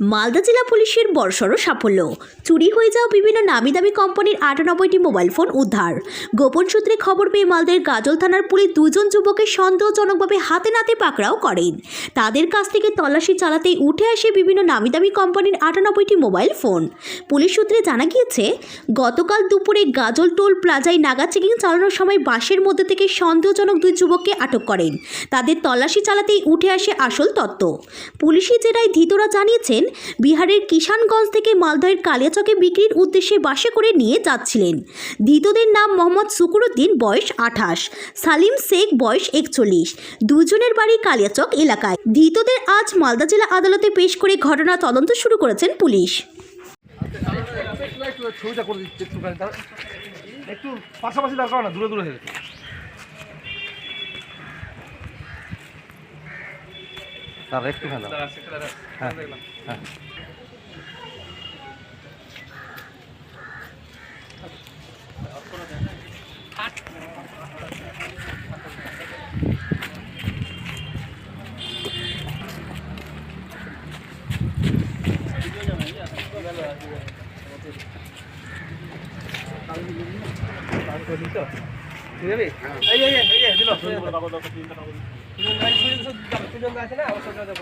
মালদা জেলা পুলিশের বড়সড় সাফল্য। চুরি হয়ে যাওয়া বিভিন্ন নামি দামি কোম্পানির আটানব্বইটি মোবাইল ফোন উদ্ধার। গোপন সূত্রে খবর পেয়ে মালদার গাজল থানার পুলিশ দুজন যুবকের সন্দেহজনকভাবে হাতে নাতে পাকড়াও করেন। তাদের কাছ থেকে তল্লাশি চালাতেই উঠে আসে বিভিন্ন নামি দামি কোম্পানির আটানব্বইটি মোবাইল ফোন। পুলিশ সূত্রে জানা গিয়েছে, গতকাল দুপুরে গাজল টোল প্লাজায় নাগা চেকিং চালানোর সময় বাসের মধ্যে থেকে সন্দেহজনক দুই যুবককে আটক করেন। তাদের তল্লাশি চালাতেই উঠে আসে আসল তত্ত্ব। পুলিশি জেরায় ধৃতরা জানিয়েছেন বিহারের কিষানগঞ্জ থেকে মালদহের কালিয়াচকে বিক্রির উদ্দেশ্যে বাসে করে নিয়ে যাচ্ছিলেন। ধৃতদের নাম মোহাম্মদ সুকুরুদ্দিন, বয়স আঠাশ। সালিম শেখ, বয়স একচল্লিশ। দুজনের বাড়ি কালিয়াচক এলাকায়। ধৃতদের আজ মালদা জেলা আদালতে পেশ করে ঘটনা তদন্ত শুরু করেছেন পুলিশ। একটু পাশাপাশি দরকার না, দূরে দূরে হয়ে গেছে দাঁড়া একটুখানি দাঁড়া। হ্যাঁ হ্যাঁ ঠিক আছে এই এই এই এই দিল সুজন আছে না আমার সাথে যাব